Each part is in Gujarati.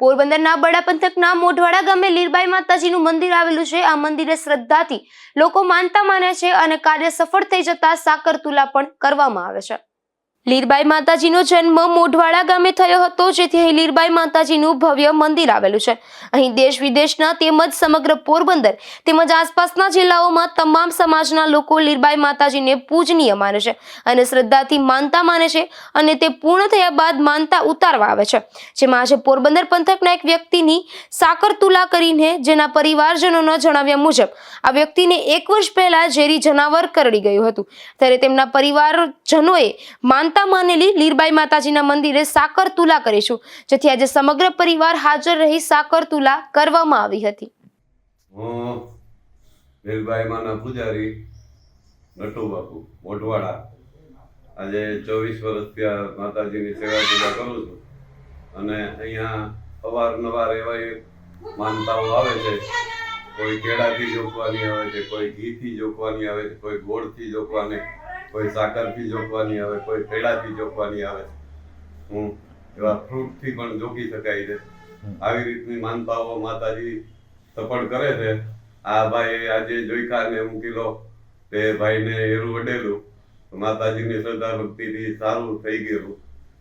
પોરબંદરના બડા પંથકના મોઢવાડા ગામે લીરબાઈ માતાજીનું મંદિર આવેલું છે. આ મંદિરે શ્રદ્ધાથી લોકો માનતા માને છે અને કાર્ય સફળ થઈ જતા સાકર તુલા પણ કરવામાં આવે છે. લીરબાઈ માતાજીનો જન્મ મોઢવાડા ગામે થયો હતો, જેથી અહીં લીરબાઈ માતાજીનું ભવ્ય મંદિર આવેલું છે. અહીં દેશ વિદેશના તેમજ સમગ્ર પોરબંદર તેમજ આસપાસના જિલ્લાઓમાં તમામ સમાજના લોકો લીરબાઈ માતાજીને પૂજનીય માને છે અને શ્રદ્ધાથી માનતા માને છે અને તે પૂર્ણ થયા બાદ માનતા ઉતારવા આવે છે. જેમાં આજે પોરબંદર પંથકના એક વ્યક્તિની સાકર તુલા કરીને જેના પરિવારજનોના જણાવ્યા મુજબ આ વ્યક્તિને એક વર્ષ પહેલા ઝેરી જનાવર કરડી ગયું હતું. ત્યારે તેમના પરિવારજનોએ માનતા માનેલી લીરબાઈ માતાજીના મંદિરે સાકર તુલા કરીશું, જેથી આજે સમગ્ર પરિવાર હાજર રહી સાકર તુલા કરવામાં આવી હતી. હું વેલબાઈમાના પૂજારી નટુ બાપુ, મોઢવાડા. આજે ચોવીસ વર્ષથી આ માતાજીની સેવા પૂજા કરું છું અને અહીંયા અવારનવાર એવા માનતાઓ આવે છે. કોઈ કેળાથી જોખવાની આવે છે, કોઈ ઘીથી જોખવાની આવે છે, કોઈ ગોળથી જોખવાની. કોઈ સાકરથી જોખવાની આવે કોઈ પેડાથી જોખવાની આવે. હું એવા ફ્રૂટથી પણ જોખી શકાય છે. આવી રીતની માનતાઓ માતાજી સફળ કરે છે. આ ભાઈ આજે જોઈકા ને એમ કિલો તે ભાઈને એરું વડેલું માતાજીની શ્રદ્ધા ભક્તિથી સારું થઈ ગયેલું.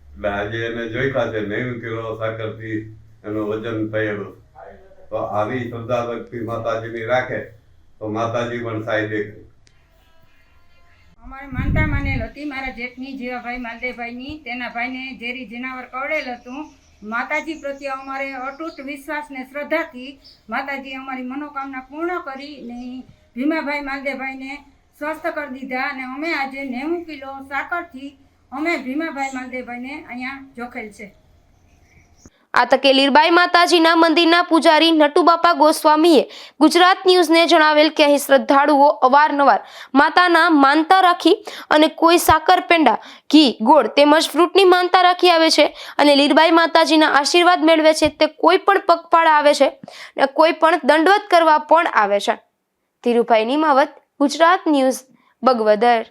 એટલે આજે એને જોઈકા છે નેવું કિલો સાકરથી એનું વજન થયેલું. તો આવી શ્રદ્ધા ભક્તિ માતાજીની રાખે તો માતાજી પણ સાય દે અમારે માનતા માનેલ હતી. મારા જેઠની, જીવાભાઈ માલદેવભાઈની, તેના ભાઈને ઝેરી જનાવર કવડેલ હતું. માતાજી પ્રત્યે અમારે અતૂટ વિશ્વાસ ને શ્રદ્ધાથી માતાજી અમારી મનોકામના પૂર્ણ કરી ને ભીમાભાઈ માલદેવભાઈને સ્વસ્થ કરી દીધા અને અમે આજે નેવું કિલો સાકરથી અમે ભીમાભાઈ માલદેવભાઈને અહીંયા જોખેલ છે. આ તકે લીરબાઈ માતાજીના મંદિરના પૂજારી નટુબાપા ગોસ્વામીએ ગુજરાત ન્યૂઝને જણાવેલ કે અહીં શ્રદ્ધાળુઓ અવારનવાર માતાના માનતા રાખી અને કોઈ સાકર, પેંડા, ઘી, ગોળ તેમજ ફ્રૂટની માનતા રાખી આવે છે અને લીરબાઈ માતાજીના આશીર્વાદ મેળવે છે તે કોઈ પણ પગપાળા આવે છે ને કોઈ પણ દંડવત કરવા પણ આવે છે. ધીરુભાઈ નિમાવત, ગુજરાત ન્યૂઝ, બગવદર.